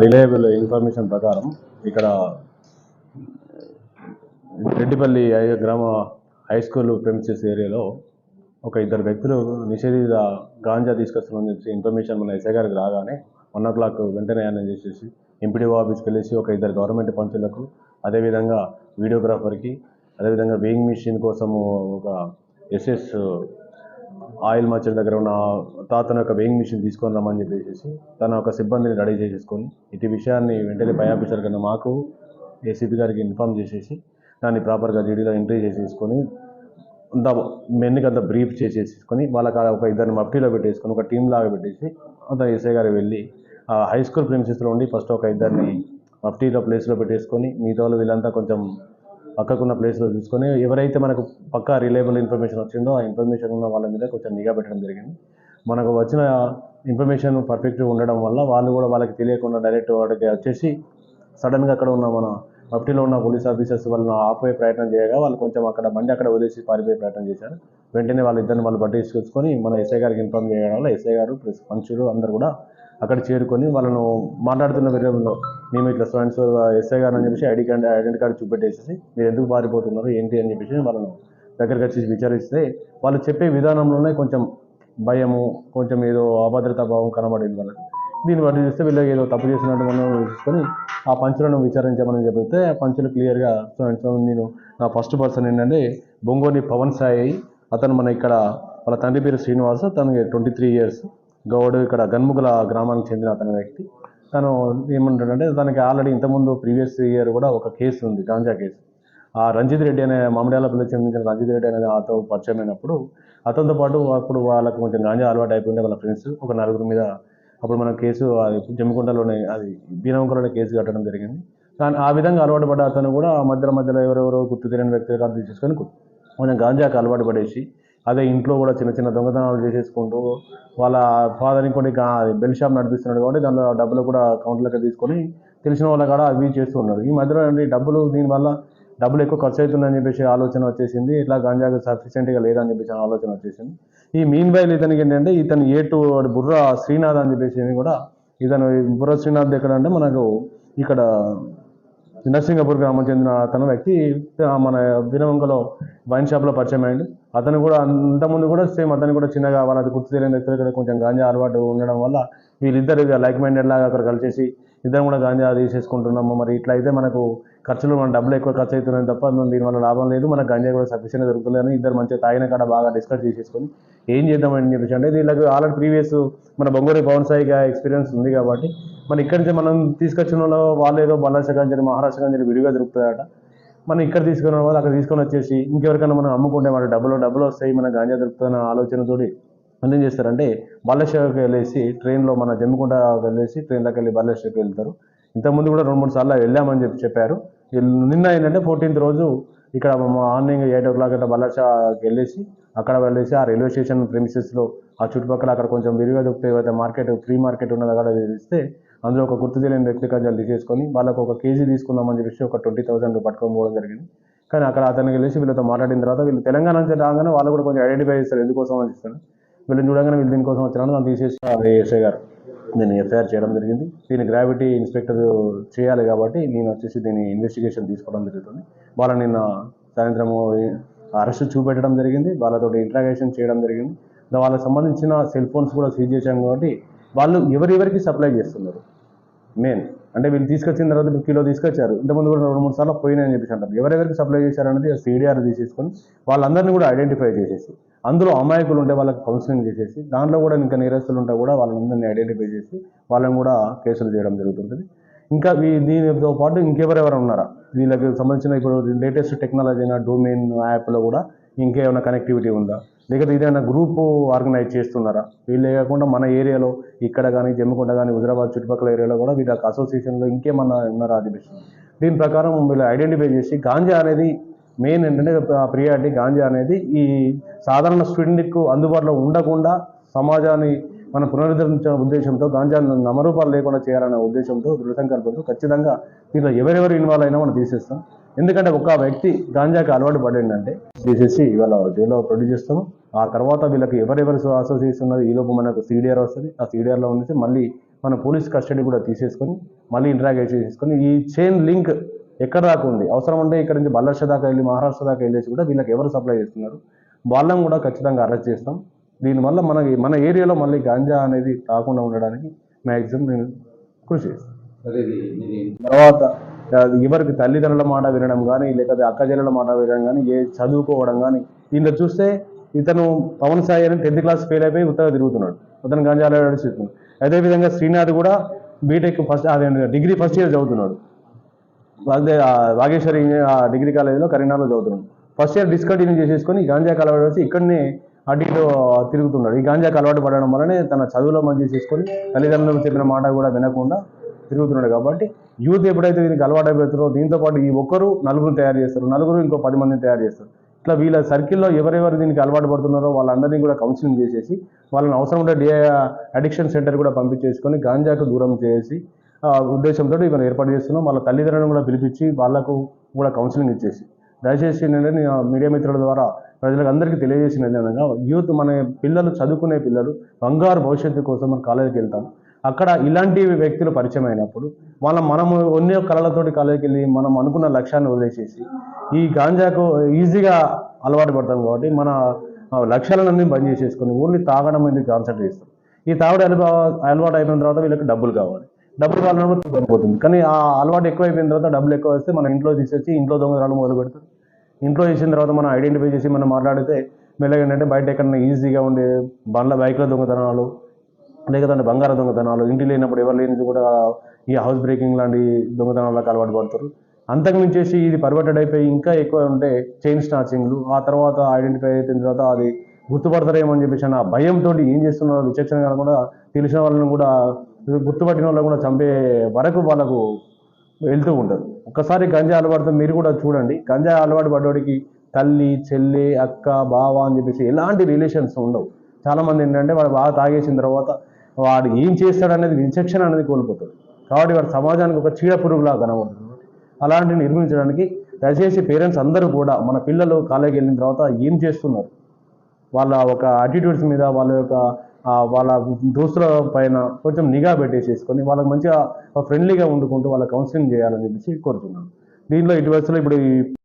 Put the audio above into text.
Reliable information ప్రకారం ఇక్కడ రెడ్డిపల్లి గ్రామ హై స్కూల్ ప్రెమిసెస్ ఏరియాలో ఒక ఇద్దరు వ్యక్తులు నిషేధిత గాంజా తీసుకొస్తున్నారని చెప్పి ఇన్ఫర్మేషన్ మన ఎస్ఐ గారికి రాగానే వన్ ఓ క్లాక్ వెంటనే ఆయన చేసేసి ఎంపీడీఓ ఆఫీస్కి వెళ్ళేసి ఒక ఇద్దరు గవర్నమెంట్ పంచులకు అదేవిధంగా వీడియోగ్రాఫర్కి అదేవిధంగా వేయింగ్ మిషన్ కోసము ఒక ఎస్ఎస్ ఆయిల్ మర్చెంట్ దగ్గర ఉన్న తాతను యొక్క వెయింగ్ మిషన్ తీసుకొని రమ్మని చెప్పేసి తన ఒక సిబ్బందిని రెడీ చేసేసుకొని ఇటు విషయాన్ని వెంటనే పై ఆఫీసర్ కన్నా మాకు ఏసీపీ గారికి ఇన్ఫామ్ చేసేసి దాన్ని ప్రాపర్గా జీడీలో ఎంట్రీ చేసేసుకొని అంత మెన్కి అంత బ్రీఫ్ చేసేసుకొని వాళ్ళకి ఒక ఇద్దరిని మఫ్టీలో పెట్టేసుకొని ఒక టీం లాగా పెట్టేసి అంత ఎస్ఐ గారు వెళ్ళి ఆ హై స్కూల్ ప్రిన్సిస్లో ఉండి ఫస్ట్ ఒక ఇద్దరిని మఫ్టీలో ప్లేస్లో పెట్టేసుకొని మిగతా వాళ్ళు వీళ్ళంతా కొంచెం పక్కకున్న ప్లేస్లో చూసుకొని ఎవరైతే మనకు పక్కా రిలయబుల్ ఇన్ఫర్మేషన్ వచ్చిందో ఆ ఇన్ఫర్మేషన్ ఉన్న వాళ్ళ మీద కొంచెం నిఘా పెట్టడం జరిగింది. మనకు వచ్చిన ఇన్ఫర్మేషన్ పర్ఫెక్ట్గా ఉండడం వల్ల వాళ్ళు కూడా వాళ్ళకి తెలియకుండా డైరెక్ట్ వాడికి వచ్చేసి సడన్గా అక్కడ ఉన్న మన మఫ్టీలో ఉన్న పోలీస్ ఆఫీసర్స్ వాళ్ళని ఆపే ప్రయత్నం చేయగా వాళ్ళు కొంచెం అక్కడ బండి అక్కడ వదిలేసి పారిపోయే ప్రయత్నం చేశారు. వెంటనే వాళ్ళ ఇద్దరిని వాళ్ళు బట్టి తీసుకొచ్చుకొని మన ఎస్ఐ గారికి ఇన్ఫార్మ్ చేయడం వల్ల ఎస్ఐ గారు ప్లస్ పంచులు అందరు కూడా అక్కడ చేరుకొని వాళ్ళను మాట్లాడుతున్న విధంలో మేము ఇట్లా సో సో ఎస్ఐ గారు అని చెప్పేసి ఐడి కార్డ్ ఐడెంటి కార్డు చూపెట్టేసేసి మీరు ఎందుకు పారిపోతున్నారు ఏంటి అని చెప్పేసి వాళ్ళను దగ్గరికి వచ్చి విచారిస్తే వాళ్ళు చెప్పే విధానంలోనే కొంచెం భయము కొంచెం ఏదో అభద్రతా భావం కనబడింది వాళ్ళకి. దీన్ని బట్టి చూస్తే వీళ్ళకి ఏదో తప్పు చేసినట్టు మనం చూసుకొని ఆ పంచులను విచారించమని చెప్పితే ఆ పంచులు క్లియర్గా సో సో నేను నా ఫస్ట్ పర్సన్ ఏంటంటే బొంగోని పవన్ సాయి అతను మన ఇక్కడ వాళ్ళ తండ్రి పేరు శ్రీనివాస్ తనకి ట్వంటీ త్రీ ఇయర్స్ గౌడ్ ఇక్కడ గన్ముగల గ్రామానికి చెందిన అతని వ్యక్తి. తను ఏమంటాడంటే తనకి ఆల్రెడీ ఇంతకుముందు ప్రీవియస్ ఇయర్ కూడా ఒక కేసు ఉంది గాంజా కేసు. ఆ రంజిత్ రెడ్డి అనే మామిడాలపల్లి చెందిన రంజిత్ రెడ్డి అనేది ఆతో పరిచయం అయినప్పుడు అతనితో పాటు అప్పుడు వాళ్ళకి కొంచెం గాంజా అలవాటు అయిపోయింది వాళ్ళ ఫ్రెండ్స్. ఒక నలుగురు మీద అప్పుడు మన కేసు అది జమ్మికుంటలోనే అది బీనవంకలోనే కేసు కట్టడం జరిగింది. కానీ ఆ విధంగా అలవాటు పడ్డ అతను కూడా మధ్య మధ్యలో మధ్యలో ఎవరెవరో గుర్తు తెలియని వ్యక్తులు తీసుకొని కొంచెం గాంజాకి అలవాటు పడేసి అదే ఇంట్లో కూడా చిన్న చిన్న దొంగతనాలు చేసేసుకుంటూ వాళ్ళ ఫాదర్ ఇంకోటి బెల్ షాప్ నడిపిస్తున్నాడు కాబట్టి దానిలో డబ్బులు కూడా కౌంటర్లకి తీసుకొని తెలిసిన వాళ్ళ కాడ అవి చేస్తూ ఉన్నారు. ఈ మధ్యలో డబ్బులు దీనివల్ల డబ్బులు ఎక్కువ ఖర్చు అవుతుందని చెప్పేసి ఆలోచన వచ్చేసింది. ఇట్లా గంజాకు సఫిషియెంట్గా లేదని చెప్పేసి ఆలోచన వచ్చేసింది. ఈ మీన్ బైల్ ఇతనికి ఏంటంటే ఇతను ఏటు బుర్ర శ్రీనాథ్ అని చెప్పేసి కూడా ఇతను బుర్ర శ్రీనాథ్ ఎక్కడ అంటే మనకు ఇక్కడ నరసింగపూర్ గ్రామం చెందిన అతను వ్యక్తి మన వినవంకలో వైన్ షాప్లో పరిచయం అయింది అతను కూడా అంతకుముందు కూడా సేమ్ అతను కూడా చిన్నగా వాళ్ళది గుర్తు తెలియని వ్యక్తులు కొంచెం గాంజా అలవాటు ఉండడం వల్ల వీళ్ళిద్దరు లైక్ మైండెడ్ లాగా అక్కడ కలిసేసి ఇద్దరం కూడా గాంజా తీసేసుకుంటున్నాము. మరి ఇట్లా అయితే మనకు ఖర్చులు మన డబ్బులు ఎక్కువ ఖర్చు అవుతున్నాయి తప్ప మనం దీనివల్ల లాభం లేదు. మనకు గంజా కూడా సఫిషియెంట్ దొరుకుతుందని ఇద్దరు మంచిగా తాగిన కాడ బాగా డిస్కస్ చేసేసుకొని ఏం చేద్దామని చెప్పేసి అంటే దీనికి ఆల్రెడీ ప్రీవియస్ మన బొంగూరి పవన్ సాయిగా ఎక్స్పీరియన్స్ ఉంది కాబట్టి మన ఇక్కడి నుంచి మనం తీసుకొచ్చిన వాళ్ళు వాళ్ళు ఏదో బల్లాస గంజని మహారాష్ట్ర గంజని విడిగా దొరుకుతాయట. మనం ఇక్కడ తీసుకున్న వాళ్ళు అక్కడ తీసుకొని వచ్చేసి ఇంకెవరికైనా మనం అమ్ముకుంటే మన డబ్బులు డబ్బులు వస్తాయి మన గాంజా దొరుకుతున్న ఆలోచనతోటి వాళ్ళు ఏం చేస్తారంటే బాలేశ్వరికి వెళ్ళేసి ట్రైన్లో మన జమ్మికుంట వెళ్ళేసి ట్రైన్లోకి వెళ్ళి బాలేశ్వరికి వెళ్తారు. ఇంతకుముందు కూడా రెండు మూడు సార్లు వెళ్ళామని చెప్పి చెప్పారు. నిన్న ఏంటంటే ఫోర్టీన్త్ రోజు ఇక్కడ మార్నింగ్ ఎయిట్ ఓ క్లాక్ అట్లా బల్లాషాకి వెళ్ళేసి అక్కడ వెళ్ళేసి ఆ రైల్వే స్టేషన్ ప్రిమిసెస్లో ఆ చుట్టుపక్కల అక్కడ కొంచెం విరిగా దొరికితే ఏవైతే మార్కెట్ ఫ్రీ మార్కెట్ ఉన్నది అక్కడ తెలిస్తే అందులో ఒక గుర్తు తెలియని వ్యక్తి కజాలు తీసేసుకొని వాళ్ళకు ఒక కేజీ తీసుకుందామని చెప్పేసి ఒక ట్వంటీ థౌసండ్ పట్టుకొని పోవడం జరిగింది. కానీ అక్కడ అతనికి వెళ్ళేసి వీళ్ళతో మాట్లాడిన తర్వాత వీళ్ళు తెలంగాణ నుంచి రాగానే వాళ్ళు కూడా కొంచెం ఐడెంటిఫై చేస్తారు ఎందుకోసం అని ఇస్తారు వీళ్ళని చూడగానే వీళ్ళు దీనికోసం వచ్చినాను దాన్ని తీసేసి ఏఎస్ఐ గారు నేను ఎఫ్ఐఆర్ చేయడం జరిగింది. దీని గ్రావిటీ ఇన్స్పెక్టర్ చేయాలి కాబట్టి నేను వచ్చేసి దీని ఇన్వెస్టిగేషన్ తీసుకోవడం జరుగుతుంది. వాళ్ళని నిన్న సాయంత్రము అరెస్ట్ చూపెట్టడం జరిగింది. వాళ్ళతో ఇంట్రాగేషన్ చేయడం జరిగింది. వాళ్ళకి సంబంధించిన సెల్ ఫోన్స్ కూడా సీజ్ చేశాం కాబట్టి వాళ్ళు ఎవరెవరికి సప్లై చేస్తున్నారు? మెయిన్ అంటే వీళ్ళు తీసుకొచ్చిన తర్వాత మీరు కిలో తీసుకొచ్చారు. ఇంతకుముందు కూడా రెండు మూడు సార్లు పోయినాయని చెప్పేసి అంటారు. ఎవరెవరికి సప్లై చేశారనేది సీడీఆర్ తీసేసుకొని వాళ్ళందరినీ కూడా ఐడెంటిఫై చేసేసి అందులో అమాయకులు ఉంటే వాళ్ళకి కౌన్సిలింగ్ చేసేసి దాంట్లో కూడా ఇంకా నేరస్తులు ఉంటే కూడా వాళ్ళందరినీ ఐడెంటిఫై చేసి వాళ్ళని కూడా కేసులు చేయడం జరుగుతుంటుంది. ఇంకా వీ దీనితో పాటు ఇంకెవరెవరు ఉన్నారా? వీళ్ళకి సంబంధించిన ఇప్పుడు లేటెస్ట్ టెక్నాలజీ అయిన డొమైన్ యాప్లో కూడా ఇంకేమైనా కనెక్టివిటీ ఉందా? లేకపోతే ఏదైనా గ్రూప్ ఆర్గనైజ్ చేస్తున్నారా? వీళ్ళే కాకుండా మన ఏరియాలో ఇక్కడ కానీ జమ్మికొండ కానీ హుజరాబాద్ చుట్టుపక్కల ఏరియాలో కూడా వీళ్ళకి అసోసియేషన్లో ఇంకేమన్నా ఉన్నారా అది దీని ప్రకారం వీళ్ళు ఐడెంటిఫై చేసి గాంజా అనేది మెయిన్ ఏంటంటే ప్రియారిటీ గాంజా అనేది ఈ సాధారణ స్టూడెంట్కు అందుబాటులో ఉండకుండా సమాజాన్ని మనం పునరుద్ధరించిన ఉద్దేశంతో గాంజా నమరూపాలు లేకుండా చేయాలనే ఉద్దేశంతో దృఢ సంకల్పంతో ఖచ్చితంగా దీంట్లో ఎవరెవరు ఇన్వాల్వ్ అయినా మనం తీసేస్తాం. ఎందుకంటే ఒక వ్యక్తి గాంజాకి అలవాటు పడిందంటే తీసేసి ఇవాళ జైల్లో ప్రొడ్యూస్ చేస్తాము ఆ తర్వాత వీళ్ళకి ఎవరెవరు అసోసియేషన్ ఉన్నది? ఈ లోపు మనకు సీడీఆర్ వస్తుంది. ఆ సీడీఆర్లో నుంచి మళ్ళీ మన పోలీస్ కస్టడీ కూడా తీసేసుకొని మళ్ళీ ఇంటరాగేట్ చేసుకొని ఈ చైన్ లింక్ ఎక్కడ దాకా ఉంది? అవసరం ఉంటే ఇక్కడ నుంచి బల్లార్ష దాకా వెళ్ళి మహారాష్ట్ర దాకా వెళ్ళేసి కూడా వీళ్ళకి ఎవరు సప్లై చేస్తున్నారు? వాళ్ళని కూడా ఖచ్చితంగా అరెస్ట్ చేస్తాం. దీనివల్ల మన మన ఏరియాలో మళ్ళీ గాంజా అనేది రాకుండా ఉండడానికి మ్యాక్సిమం నేను కృషి చేస్తాను. తర్వాత ఎవరికి తల్లిదండ్రుల మాట వినడం కానీ లేకపోతే అక్క మాట వినడం కానీ ఏ చదువుకోవడం కానీ ఇందులో చూస్తే ఇతను పవన్ సాయి అని టెన్త్ క్లాస్ ఫెయిల్ అయిపోయి ఉత్తగా తిరుగుతున్నాడు. అతను గంజాలు నడుస్తున్నాడు అదేవిధంగా శ్రీనాథ్ కూడా బీటెక్ ఫస్ట్ అదే డిగ్రీ ఫస్ట్ ఇయర్ చదువుతున్నాడు. అదే ఆ వాగేశ్వరి డిగ్రీ కాలేజీలో కరీంనగర్లో చదువుతున్నాడు. ఫస్ట్ ఇయర్ డిస్కంటిన్యూ చేసేసుకొని ఈ గాంజాకి అలవాటు వచ్చి ఇక్కడనే అటు ఇటు తిరుగుతున్నాడు. ఈ గాంజాకి అలవాటు పడడం వల్లనే తన చదువులో మంచి చేసుకొని తల్లిదండ్రులు చెప్పిన మాట కూడా వినకుండా తిరుగుతున్నాడు కాబట్టి యూత్ ఎప్పుడైతే దీనికి అలవాటు అయిపోతారో దీంతో పాటు ఈ ఒక్కరు నలుగురు తయారు చేస్తారు. నలుగురు ఇంకో పది మందిని తయారు చేస్తారు. ఇట్లా వీళ్ళ సర్కిల్లో ఎవరెవరు దీనికి అలవాటు పడుతున్నారో వాళ్ళందరినీ కూడా కౌన్సిలింగ్ చేసేసి వాళ్ళని అవసరం ఉంటే డి అడిక్షన్ సెంటర్ కూడా పంపించేసుకొని గాంజాకు దూరం చేసి ఆ ఉద్దేశంతో ఇవన్నీ ఏర్పాటు చేస్తున్నాం. వాళ్ళ తల్లిదండ్రులను కూడా పిలిపించి వాళ్ళకు కూడా కౌన్సిలింగ్ ఇచ్చేసి. దయచేసి ఏంటంటే నేను మీడియా మిత్రుల ద్వారా ప్రజలకు అందరికీ తెలియజేసిన విధంగా యూత్ మన పిల్లలు చదువుకునే పిల్లలు బంగారు భవిష్యత్తు కోసం మన కాలేజీకి వెళ్తాం అక్కడ ఇలాంటి వ్యక్తులు పరిచయం అయినప్పుడు వాళ్ళ మనము ఎన్నో కళలతోటి కాలేజీకి వెళ్ళి మనం అనుకున్న లక్ష్యాన్ని వదిలేసేసి ఈ గాంజాకు ఈజీగా అలవాటు పడతాం కాబట్టి మన లక్ష్యాలన్నీ బంద్ చేసేసుకొని ఓన్లీ తాగడం మీద కాన్సన్ట్రేట్ చేస్తాం? ఈ తాగడం అలవా అలవాటు అయిపోయిన తర్వాత వీళ్ళకి డబ్బులు కావాలి. డబ్బులు కావాలన్నప్పుడు తగ్గిపోతుంది కానీ ఆ అలవాటు ఎక్కువ అయిపోయిన తర్వాత డబ్బులు ఎక్కువ వస్తే మన ఇంట్లో తీసేసి ఇంట్లో దొంగతనాలు మొదలు పెడతారు ఇంట్లో చేసిన తర్వాత మనం ఐడెంటిఫై చేసి మనం మాట్లాడితే మెల్లగా ఏంటంటే బయట ఎక్కడైనా ఈజీగా ఉండే బండ్ల బైక్ల దొంగతనాలు లేకపోతే బంగారు దొంగతనాలు ఇంటి లేనప్పుడు ఎవరు లేని కూడా ఈ హౌస్ బ్రేకింగ్ లాంటి దొంగతనాలకు అలవాటు పడతారు. అంతకుమించేసి ఇది పర్వర్టెడ్ అయిపోయి ఇంకా ఎక్కువ ఉంటే చైన్ స్నాచింగ్లు ఆ తర్వాత ఐడెంటిఫై అయిన తర్వాత అది గుర్తుపడతారేమో అని చెప్పేసి ఆ భయంతో ఏం చేస్తున్నారో విచక్షణ కాకుండా తెలిసిన వాళ్ళని కూడా గుర్తుపట్టిన వాళ్ళని కూడా చంపే వరకు వాళ్ళకు వెళ్తూ ఉంటారు. ఒక్కసారి గంజా అలవాటుతో మీరు కూడా చూడండి. గంజా అలవాటు పడ్డోడికి తల్లి చెల్లి అక్క బావ అని చెప్పేసి ఎలాంటి రిలేషన్స్ ఉండవు. చాలామంది ఏంటంటే వాళ్ళు బాగా తాగేసిన తర్వాత వాడు ఏం చేస్తాడనేది విచక్షణ అనేది కోల్పోతాడు. కాబట్టి వాడు సమాజానికి ఒక చీడ పురుగులా కనబడుతుంది అలాంటివి నిర్మించడానికి దయచేసి పేరెంట్స్ అందరూ కూడా మన పిల్లలు కాలేజీకి వెళ్ళిన తర్వాత ఏం చేస్తున్నారు? వాళ్ళ ఒక అటిట్యూడ్స్ మీద వాళ్ళ యొక్క వాళ్ళ దోస్తుల పైన కొంచెం నిఘా పెట్టేసేసుకొని వాళ్ళకి మంచిగా ఫ్రెండ్లీగా ఉండుకుంటూ వాళ్ళ కౌన్సిలింగ్ చేయాలని చెప్పేసి కోరుతున్నాను. దీనిలో ఇటు వరుసలో ఇప్పుడు ఈ